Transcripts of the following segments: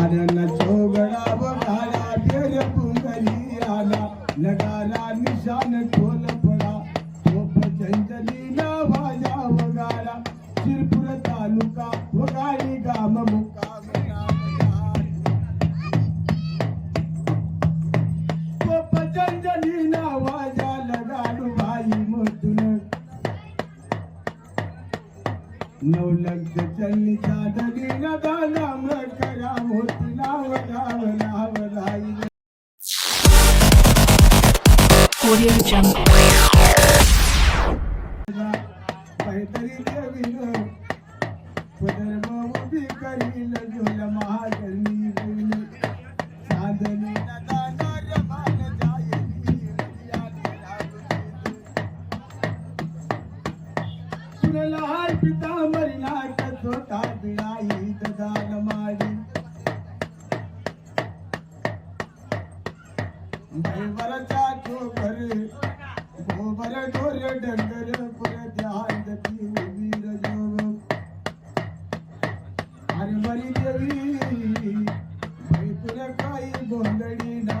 आनंद चोगडा बघाला तेर पुंगली आला लगा नवलग चल चादरी गदाला मर करा होती लाव लाव लाव लाई कोरियन जंगल बेहतरी देवी लो पदर बाबू भी करी लो महाजनी साधनी नदाई सुनला पिता मरिना बिळाई मारी देवरचा चोकर गोबर ढोर डंगर पुर ध्यान दती वीर जोग हरभरी देवी तुला काही गोंधळी ना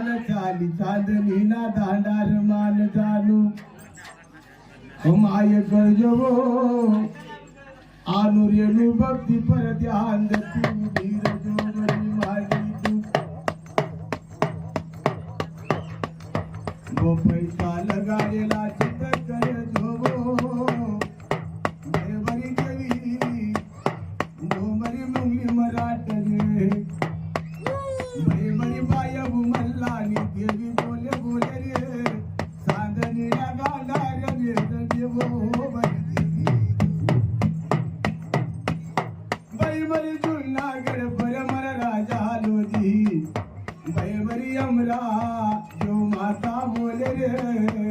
रमान झाली चांदनी ना दांडा रमान जानू माय गरजवो आनु रेणू भक्ती परत आंद तू धीर जोगरी मारी तू. गो लगाडेला मरी अमरा जो माता बोले रे?